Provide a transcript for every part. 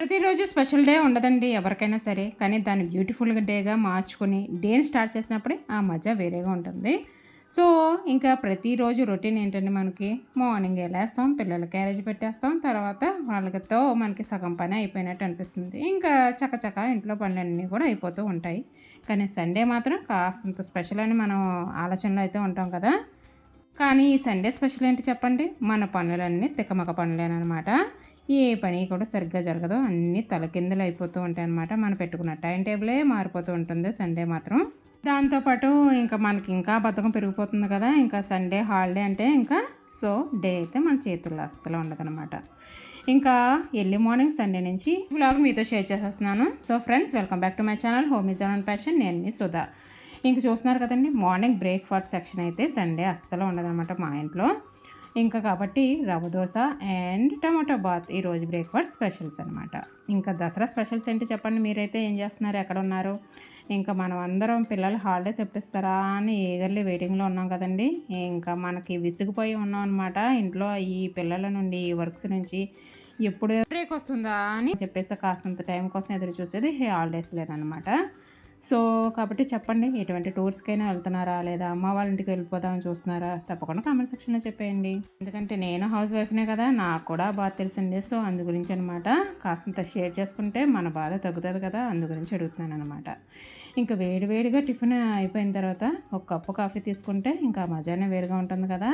ప్రతిరోజు special day ఉండదండి ఎవరికైనా సరే కానీ దాన్ని బ్యూటిఫుల్గా డేగా మార్చుకొని డేని స్టార్ట్ చేసినప్పుడే ఆ మజా వేరేగా ఉంటుంది. సో ఇంకా ప్రతిరోజు రొటీన్ ఏంటంటే మనకి? మార్నింగ్ వెళ్ళేస్తాం పిల్లల క్యారేజ్ పెట్టేస్తాం తర్వాత వాళ్ళతో మనకి సగం పని అయిపోయినట్టు అనిపిస్తుంది. ఇంకా చకచక ఇంట్లో పనులన్నీ కూడా అయిపోతూ ఉంటాయి. కానీ సండే మాత్రం కాస్తంత స్పెషల్ అని మనం ఆలోచనలో అయితే ఉంటాం కదా. కానీ ఈ సండే స్పెషల్ ఏంటి చెప్పండి? మన పనులన్నీ తిక్కమక పనులేనమాట ఏ పని కూడా సరిగ్గా జరగదు. అన్నీ తలకిందులు అయిపోతూ ఉంటాయి అన్నమాట మనం పెట్టుకున్న టైం టేబులే మారిపోతూ ఉంటుంది సండే మాత్రం. దాంతోపాటు ఇంకా మనకి ఇంకా బద్ధకం పెరిగిపోతుంది కదా ఇంకా సండే హాలిడే అంటే ఇంకా సో డే అయితే మన చేతుల్లో అస్సలు ఉండదన్నమాట. ఇంకా ఎర్లీ మార్నింగ్ సండే నుంచి బ్లాగ్ మీతో షేర్ చేసేస్తున్నాను. So friends welcome back to my channel home is and passion. నేను మీ సుధా. ఇంక చూస్తున్నారు కదండి మార్నింగ్ బ్రేక్ఫాస్ట్ సెక్షన్ అయితే సండే అస్సలు ఉండదన్నమాట మా ఇంట్లో. ఇంకా కాబట్టి రవ్వ దోశ అండ్ టమాటో బాత్ ఈరోజు బ్రేక్ఫాస్ట్ స్పెషల్స్ అనమాట ఇంకా దసరా స్పెషల్స్ ఏంటి చెప్పండి? మీరైతే ఏం చేస్తున్నారు? ఎక్కడ ఉన్నారు? ఇంకా మనం అందరం పిల్లలు హాలిడేస్ ఎప్పుడు అని ఏగర్లీ వెయిటింగ్లో ఉన్నాం కదండి. ఇంకా మనకి విసిగిపోయి ఉన్నాం అనమాట ఇంట్లో ఈ పిల్లల నుండి ఈ వర్క్స్ నుంచి ఎప్పుడు బ్రేక్ వస్తుందా అని చెప్పేసి కాస్తంత టైం కోసం ఎదురు చూసేది హాలిడేస్ లేదనమాట సో కాబట్టి చెప్పండి ఎటువంటి టూర్స్కైనా వెళ్తున్నారా? లేదా అమ్మ వాళ్ళ ఇంటికి వెళ్ళిపోదామని చూస్తున్నారా? తప్పకుండా కామెంట్ సెక్షన్లో చెప్పేయండి. ఎందుకంటే నేను హౌస్ వైఫ్నే కదా నాకు కూడా బాగా తెలిసింది. సో అందు గురించి అనమాట కాస్తంత షేర్ చేసుకుంటే మన బాధ తగ్గుతుంది కదా అందు గురించి అడుగుతున్నాను అనమాట ఇంకా వేడివేడిగా టిఫిన్ అయిపోయిన తర్వాత ఒక కప్పు కాఫీ తీసుకుంటే ఇంకా మజానే వేరుగా ఉంటుంది కదా.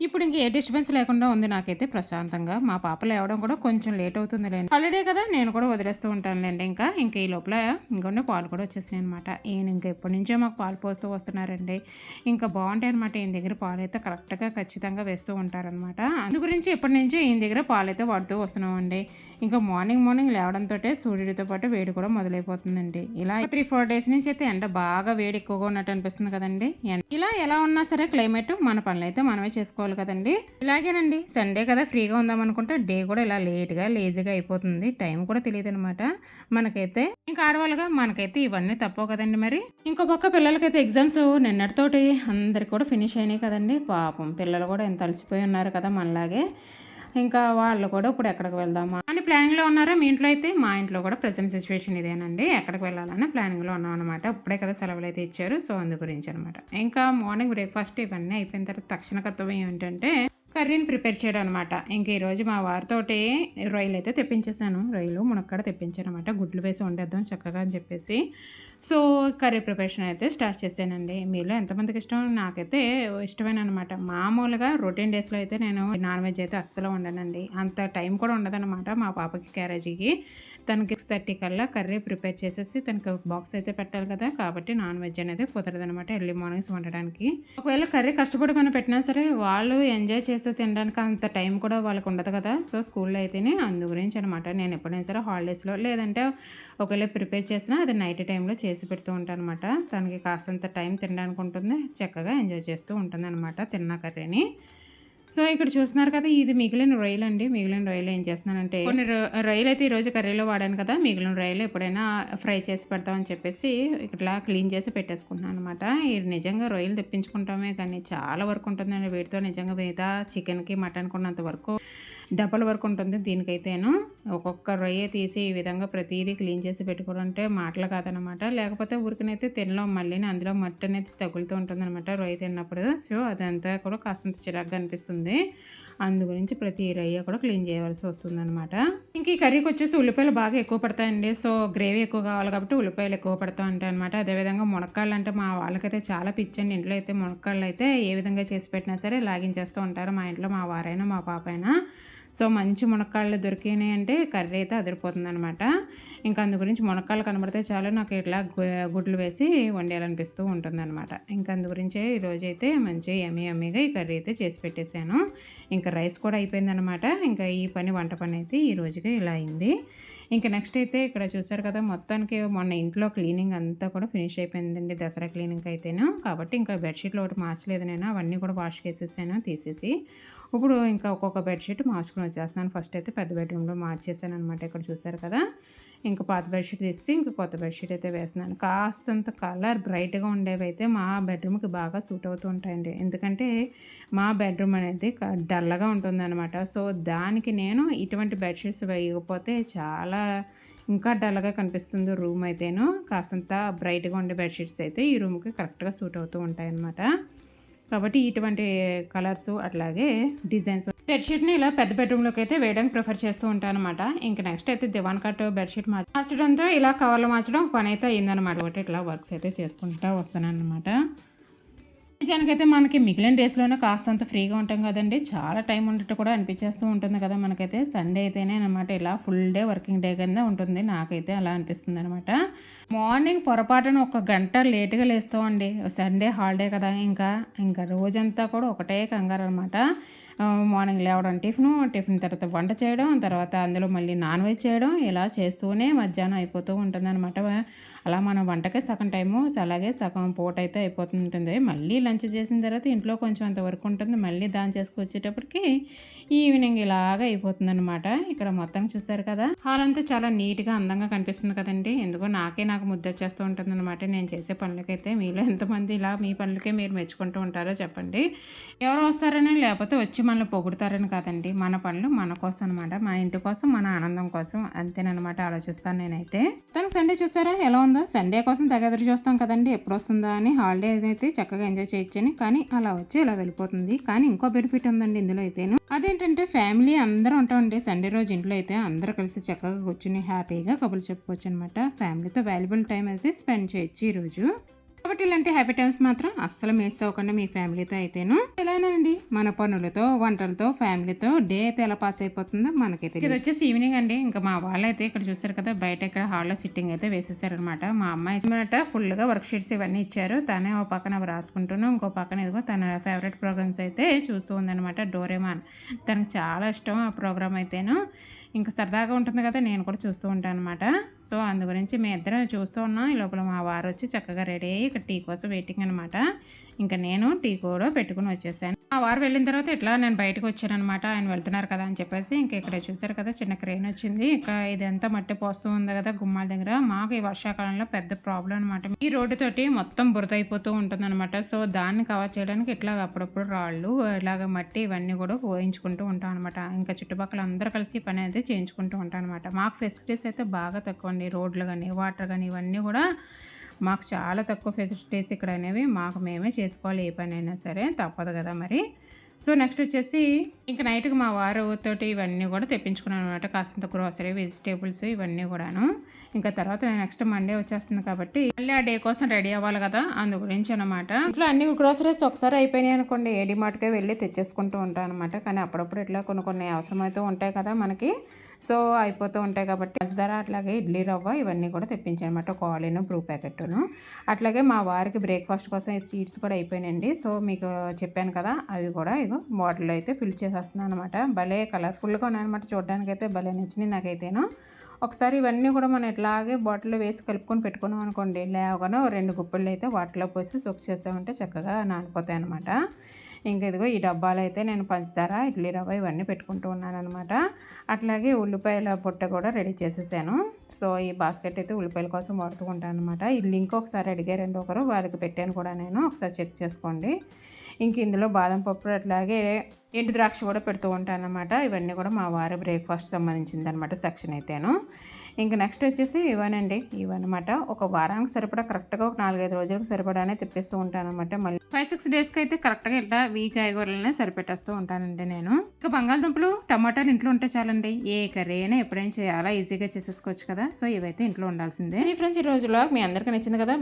ఇప్పుడు ఇంక ఏ డిస్టర్బెన్స్ లేకుండా ఉంది నాకైతే ప్రశాంతంగా. మా పాప లేవడం కూడా కొంచెం లేట్ అవుతుంది లేండి హాలిడే కదా నేను కూడా వదిలేస్తూ ఉంటానులేండి ఇంకా. ఇంకా ఈ లోపల ఇంకొన్ని పాలు కూడా వచ్చేసినాయి అనమాట ఈయన ఇంకా ఎప్పటి నుంచో మాకు పాలు పోస్తూ వస్తున్నారండి. ఇంకా బాగుంటాయి అనమాట ఈయన దగ్గర పాలు అయితే కరెక్ట్గా ఖచ్చితంగా వేస్తూ ఉంటారనమాట అందు గురించి ఎప్పటి నుంచో ఈయన దగ్గర పాలు అయితే వాడుతూ వస్తున్నామండి. ఇంకా మార్నింగ్ మార్నింగ్ లేవడంతో సూర్యుడితో పాటు వేడి కూడా మొదలైపోతుందండి. ఇలా త్రీ ఫోర్ డేస్ నుంచి అయితే ఎండ బాగా వేడి ఎక్కువగా ఉన్నట్టు అనిపిస్తుంది కదండి. ఎండ- ఇలా ఎలా ఉన్నా సరే క్లైమేట్ మన పనులు అయితే మనమే చేసుకోవాలి. కదండి. ఇలాగేనండి. సండే కదా ఫ్రీగా ఉందాం అనుకుంటే డే కూడా ఇలా లేట్గా లేజీగా అయిపోతుంది. టైం కూడా తెలియదు అనమాట మనకైతే ఇంకా ఆడవాళ్ళుగా మనకైతే ఇవన్నీ తప్పవు కదండి మరి. ఇంకో పక్క పిల్లలకైతే ఎగ్జామ్స్ నిన్నటితోటి అందరికి కూడా ఫినిష్ అయినాయి కదండి. పాపం పిల్లలు కూడా ఎంత అలసిపోయి ఉన్నారు కదా మనలాగే. ఇంకా వాళ్ళు కూడా ఇప్పుడు ఎక్కడికి వెళ్దామా అని ప్లానింగ్లో ఉన్నారా? మీ ఇంట్లో అయితే? మా ఇంట్లో కూడా ప్రజెంట్ సిచ్యువేషన్ ఇదేనండి. ఎక్కడికి వెళ్ళాలని ప్లానింగ్లో ఉన్నాం అనమాట అప్పుడే కదా సెలవులు అయితే ఇచ్చారు. సో అందు గురించి అనమాట ఇంకా మార్నింగ్ బ్రేక్ఫాస్ట్ ఇవన్నీ అయిపోయిన తర్వాత తక్షణ కర్తవ్యం ఏంటంటే కర్రీని ప్రిపేర్ చేయడం అనమాట ఇంక ఈరోజు మా వారితోటి రొయ్యలు అయితే తెప్పించేసాను. రొయ్యలు మునక్కడ తెప్పించాను అనమాట గుడ్లు వేసి వండేద్దాం చక్కగా అని చెప్పేసి. సో కర్రీ ప్రిపరేషన్ అయితే స్టార్ట్ చేశానండి. మీలో ఎంతమందికి ఇష్టం? నాకైతే ఇష్టమైన అనమాట మామూలుగా రొటీన్ డేస్లో అయితే నేను నాన్ వెజ్ అయితే అస్సలు వండనండి. అంత టైం కూడా ఉండదన్నమాట మా పాపకి క్యారేజీకి. తనకి సిక్స్ థర్టీ కల్లా కర్రీ ప్రిపేర్ చేసేసి తనకి బాక్స్ అయితే పెట్టాలి కదా. కాబట్టి నాన్ వెజ్ అనేది కుదరదనమాట ఎర్లీ మార్నింగ్స్ వండడానికి. ఒకవేళ కర్రీ కష్టపడి మనం పెట్టినా సరే వాళ్ళు ఎంజాయ్ చేస్తూ తినడానికి అంత టైం కూడా వాళ్ళకు ఉండదు కదా. సో స్కూల్లో అయితేనే అందు గురించి అనమాట నేను ఎప్పుడైనా సరే హాలిడేస్లో లేదంటే ఒకవేళ ప్రిపేర్ చేసినా అది నైట్ టైంలో చేసి పెడుతూ ఉంటాను అనమాట తనకి కాస్తంత టైం తినడానికి ఉంటుంది. చక్కగా ఎంజాయ్ చేస్తూ ఉంటుంది అనమాట తిన్న కర్రీని. సో ఇక్కడ చూస్తున్నారు కదా ఇది మిగిలిన రొయ్యలు అండి. మిగిలిన రొయ్యలు ఏం చేస్తున్నానంటే కొన్ని రొ- రొయ్యలు అయితే ఈరోజు కర్రీలో వాడాను కదా మిగిలిన రొయ్యలు ఎప్పుడైనా ఫ్రై చేసి పెడతామని చెప్పేసి ఇట్లా క్లీన్ చేసి పెట్టేసుకుంటున్నాను అనమాట ఇది నిజంగా రొయ్యలు తెప్పించుకుంటామే కానీ చాలా వరకు ఉంటుందండి. వీటితో నిజంగా మిగతా చికెన్కి మటన్కి ఉన్నంత వరకు డబల్ వర్క్ ఉంటుంది దీనికైతేను. ఒక్కొక్క రొయ్య తీసి ఈ విధంగా ప్రతిదీ క్లీన్ చేసి పెట్టుకోవడం అంటే మాటలు కాదనమాట. లేకపోతే ఉరికినైతే తినలో మళ్ళీ అందులో మట్టి అనేది తగులుతూ ఉంటుంది అనమాట రొయ్య తిన్నప్పుడు. సో అదంతా కూడా కాస్తంత చిరాగ్గా అనిపిస్తుంది. అందు గురించి ప్రతి రయ్య కూడా క్లీన్ చేయవలసి వస్తుంది అనమాట ఇంక ఈ కర్రీకి వచ్చేసి ఉల్లిపాయలు బాగా ఎక్కువ పడతాయండి. సో గ్రేవీ ఎక్కువ కావాలి కాబట్టి ఉల్లిపాయలు ఎక్కువ పడతా ఉంటాయి అనమాట అదేవిధంగా మునక్కాళ్ళు అంటే మా వాళ్ళకైతే చాలా పిచ్చండి. ఇంట్లో అయితే మునక్కాళ్ళు అయితే ఏ విధంగా చేసి పెట్టినా సరే లాగించేస్తూ ఉంటారు మా ఇంట్లో మా వారైనా మా పాప అయినా సో మంచి మునక్కాళ్ళు దొరికినాయి అంటే కర్రీ అయితే అదిరిపోతుంది అనమాట ఇంకా అందు గురించి మునక్కాళ్ళు కనబడితే చాలు నాకు ఇట్లా గుడ్లు వేసి వండేయాలనిపిస్తూ ఉంటుంది అనమాట ఇంకా అందు గురించే ఈరోజు అయితే మంచి ఎమ్మి ఎమ్మిగా ఈ కర్రీ అయితే చేసి పెట్టేశాను. ఇంకా రైస్ కూడా అయిపోయిందనమాట ఇంకా ఈ పని వంట పని అయితే ఈ రోజుగా ఇలా అయింది. ఇంకా నెక్స్ట్ అయితే ఇక్కడ చూసారు కదా మొత్తానికి మొన్న ఇంట్లో క్లీనింగ్ అంతా కూడా ఫినిష్ అయిపోయిందండి దసరా క్లీనింగ్ అయితేను. కాబట్టి ఇంకా బెడ్షీట్లు ఒకటి మార్చలేదు నేను. అవన్నీ కూడా వాష్ చేసేసాను తీసేసి ఇప్పుడు ఇంకా ఒక్కొక్క బెడ్షీట్ మార్చుకుని వచ్చేస్తున్నాను. ఫస్ట్ అయితే పెద్ద బెడ్రూమ్లో మార్చేసాను అనమాట ఇక్కడ చూసారు కదా. ఇంకా పాత బెడ్షీట్ తీసి ఇంకా కొత్త బెడ్షీట్ అయితే వేస్తున్నాను. కాస్తంత కలర్ బ్రైట్గా ఉండేవి అయితే మా బెడ్రూమ్కి బాగా సూట్ అవుతూ ఉంటాయండి. ఎందుకంటే మా బెడ్రూమ్ అనేది డల్గా ఉంటుందన్నమాట. సో దానికి నేను ఇటువంటి బెడ్షీట్స్ వేయకపోతే చాలా ఇంకా డల్గా కనిపిస్తుంది రూమ్ అయితేను. కాస్తంత బ్రైట్గా ఉండే బెడ్షీట్స్ అయితే ఈ రూమ్కి కరెక్ట్గా సూట్ అవుతూ ఉంటాయన్నమాట. అన్నమాట కాబట్టి ఇటువంటి కలర్స్ అట్లాగే డిజైన్స్ బెడ్షీట్ని ఇలా పెద్ద బెడ్రూమ్లోకి అయితే వేయడానికి ప్రిఫర్ చేస్తూ ఉంటాను అనమాట ఇంకా నెక్స్ట్ అయితే దివాన్ కట్ బెడ్షీట్ మార్చడంతో ఇలా కవర్లు మార్చడం పని అయితే అయిందనమాట ఒకటి ఇట్లా వర్క్స్ అయితే చేసుకుంటా వస్తున్నాను అనమాట నిజానికైతే మనకి మిగిలిన డేస్లోనే కాస్తంత ఫ్రీగా ఉంటాం కదండి. చాలా టైం ఉండేట్టు కూడా అనిపించేస్తూ ఉంటుంది కదా మనకైతే. సండే అయితేనే అనమాట ఇలా ఫుల్ డే వర్కింగ్ డే కింద ఉంటుంది. నాకైతే అలా అనిపిస్తుంది అనమాట మార్నింగ్ పొరపాటున ఒక గంట లేట్గా లేస్తామండి. సండే హాలిడే కదా ఇంకా. ఇంకా రోజంతా కూడా ఒకటే కంగారు అనమాట మార్నింగ్ లేవడం టిఫిన్ టిఫిన్ తర్వాత వంట చేయడం తర్వాత అందులో మళ్ళీ నాన్ వెజ్ చేయడం ఇలా చేస్తూనే మధ్యాహ్నం అయిపోతూ ఉంటుందన్నమాట. అలా మనం వంటకే సగం టైము అలాగే సగం పూట అయితే అయిపోతుంటుంది. మళ్ళీ లంచ్ చేసిన తర్వాత ఇంట్లో కొంచెం అంత వర్క్ ఉంటుంది. మళ్ళీ దాని చేసుకొచ్చేటప్పటికి ఈవినింగ్ ఇలాగ అయిపోతుంది అనమాట ఇక్కడ మొత్తం చూసారు కదా? హాల్ అంతా చాలా నీట్గా అందంగా కనిపిస్తుంది కదండి. ఎందుకో నాకే నాకు ముద్ద వచ్చేస్తూ ఉంటుంది అనమాట నేను చేసే పనులకైతే మీలో ఎంతమంది ఇలా మీ పనులకే మీరు మెచ్చుకుంటూ ఉంటారో చెప్పండి. ఎవరు వస్తారని లేకపోతే వచ్చి మనల్ని పొగుడతారని కాదండి. మన పనులు మన కోసం అనమాట మన ఇంటి కోసం మన ఆనందం కోసం అంతేనమాట ఆలోచిస్తాను నేనైతే. తను సండే చూసారా? ఎలా ఉందో? సండే కోసం తెగ చూస్తాం కదండి. ఎప్పుడు వస్తుందా అని హాలిడే అయితే చక్కగా ఎంజాయ్ చేయొచ్చని. కానీ అలా వచ్చి ఇలా వెళ్ళిపోతుంది. కానీ ఇంకో బెనిఫిట్ ఉందండి ఇందులో అయితేను. ఏంటంటే ఫ్యామిలీ అందరూ ఉంటామండి. సండే రోజు ఇంట్లో అయితే అందరూ కలిసి చక్కగా కూర్చుని హ్యాపీగా కబుర్లు చెప్పుకోవచ్చు అనమాట ఫ్యామిలీతో వాల్యుబుల్ టైం అయితే స్పెండ్ చేయొచ్చు ఈరోజు కాబట్టి ఇలాంటి హ్యాపీ టైమ్స్ మాత్రం అస్సలు మిస్ అవ్వకుండా మీ ఫ్యామిలీతో అయితేను. ఎలానండి మన పనులతో వంటలతో ఫ్యామిలీతో డే అయితే ఎలా పాస్ అయిపోతుందో మనకైతే ఇది వచ్చేసి ఈవినింగ్ అండి. ఇంకా మా వాళ్ళు అయితే ఇక్కడ చూసారు కదా బయట ఇక్కడ హాల్లో సిట్టింగ్ అయితే వేసేసారనమాట మా అమ్మాయి అనమాట ఫుల్గా వర్క్ షీట్స్ ఇవన్నీ ఇచ్చారు. తనే ఒక పక్కన రాసుకుంటూను ఇంకో పక్కన ఇదిగో తన ఫేవరెట్ ప్రోగ్రామ్స్ అయితే చూస్తూ ఉందనమాట డోరేమాన్ తనకు చాలా ఇష్టం ఆ ప్రోగ్రామ్ అయితేను. ఇంకా సరదాగా ఉంటుంది కదా నేను కూడా చూస్తూ ఉంటాను అనమాట సో అందు గురించి మేము ఇద్దరం చూస్తూ ఉన్నాం. ఈ లోపల మా వారు వచ్చి చక్కగా రెడీ అయ్యి ఇక్కడ టీ కోసం వెయిటింగ్ అనమాట ఇంకా నేను టీ కూడా పెట్టుకుని వచ్చేసాను. మా వారు వెళ్ళిన తర్వాత ఇట్లా నేను బయటకు వచ్చాను అనమాట ఆయన వెళ్తున్నారు కదా అని చెప్పేసి ఇంకా ఇక్కడ చూసారు కదా చిన్న క్రెయిన్ వచ్చింది. ఇంకా ఇదంతా మట్టి పోస్తూ ఉంది కదా గుమ్మాల దగ్గర. మాకు ఈ వర్షాకాలంలో పెద్ద ప్రాబ్లం అనమాట ఈ రోడ్డు తోటి మొత్తం బురద అయిపోతూ ఉంటుంది అనమాట సో దాన్ని కవర్ చేయడానికి ఇట్లా అప్పుడప్పుడు రాళ్ళు ఇలాగ మట్టి ఇవన్నీ కూడా పోయించుకుంటూ ఉంటాం అనమాట ఇంకా చుట్టుపక్కల అందరూ కలిసి పని అయితే చేయించుకుంటూ ఉంటాం అనమాట మాకు ఫెసిలిటీస్ అయితే బాగా తక్కువ కానివ్వండి రోడ్లు కానీ వాటర్ కానీ ఇవన్నీ కూడా మాకు చాలా తక్కువ ఫెసిలిటీస్ ఇక్కడ అనేవి మాకు మేమే చేసుకోవాలి ఏ పని అయినా సరే తప్పదు కదా మరి. సో నెక్స్ట్ వచ్చేసి ఇంకా నైట్కి మా వారు తోటి ఇవన్నీ కూడా తెప్పించుకున్నాను అనమాట కాస్తంత గ్రోసరీ వెజిటేబుల్స్ ఇవన్నీ కూడాను. ఇంకా తర్వాత నెక్స్ట్ మండే వచ్చేస్తుంది కాబట్టి మళ్ళీ ఆ డే కోసం రెడీ అవ్వాలి కదా అందు గురించి అనమాట ఇంట్లో అన్ని గ్రోసరీస్ ఒకసారి అయిపోయినాయి అనుకోండి ఏడి మాటకే వెళ్ళి తెచ్చేసుకుంటూ ఉంటాను అనమాట కానీ అప్పుడప్పుడు ఇట్లా కొన్ని కొన్ని అవసరమైతే ఉంటాయి కదా మనకి. సో అయిపోతూ ఉంటాయి కాబట్టి పంచదార అట్లాగే ఇడ్లీ రవ్వ ఇవన్నీ కూడా తెప్పించాను అనమాట బ్రూ ప్యాకెట్ను అట్లాగే మా వారికి బ్రేక్ఫాస్ట్ కోసం ఈ సీడ్స్ కూడా అయిపోయినాయండి. సో మీకు చెప్పాను కదా అవి కూడా ఇగో బాటిల్ అయితే ఫిల్ చేసేస్తున్నాను అనమాట భలే కలర్ఫుల్గా ఉన్నాయన్నమాట. చూడడానికి అయితే భలే నచ్చినాయి నాకైతేను. ఒకసారి ఇవన్నీ కూడా మనం ఇట్లాగే బాటిల్లో వేసి కలుపుకొని పెట్టుకున్నాం అనుకోండి లేవగానే రెండు గుప్పళ్ళు అయితే వాటిలో పోసి సొక్ చేసామంటే చక్కగా నానిపోతాయి అనమాట ఇంకా ఇదిగో ఈ డబ్బాలు అయితే నేను పంచదార ఇడ్లీ రవ్వ ఇవన్నీ పెట్టుకుంటూ ఉన్నాను అనమాట అట్లాగే ఉల్లిపాయల బుట్ట కూడా రెడీ చేసేసాను. సో ఈ బాస్కెట్ అయితే ఉల్లిపాయల కోసం వాడుతూ ఉంటాను అనమాట ఈ లింక్ ఒకసారి అడిగారండి ఒకరు వారికి పెట్టాను కూడా నేను. ఒకసారి చెక్ చేసుకోండి. ఇంక ఇందులో బాదం పప్పు అట్లాగే ఎండు ద్రాక్ష కూడా పెడుతూ ఉంటాను అనమాట ఇవన్నీ కూడా మా వారి బ్రేక్ఫాస్ట్ సంబంధించింది అనమాట సెక్షన్ అయితేను. ఇంక నెక్స్ట్ వచ్చేసి ఇవనండి ఇవన్నమాట ఒక వారానికి సరిపడా కరెక్ట్గా ఒక నాలుగైదు రోజులకు సరిపడానే తెప్పిస్తూ ఉంటాను అనమాట మళ్ళీ ఫైవ్ సిక్స్ డేస్కి అయితే కరెక్ట్గా ఇట్లా వీక్ కాయగూరలనే సరిపెట్టేస్తూ ఉంటానండి నేను. ఇంకా బంగాళదుంపలు టమాటాలు ఇంట్లో ఉంటే చాలండి. ఏ కర్రీ అయినా ఎప్పుడైనా చాలా ఈజీగా చేసేసుకోవచ్చు కదా. సో ఇవైతే ఇంట్లో ఉండాల్సిందే. ఫ్రెండ్స్ ఈ రోజులో మీ అందరికీ నచ్చింది కదా?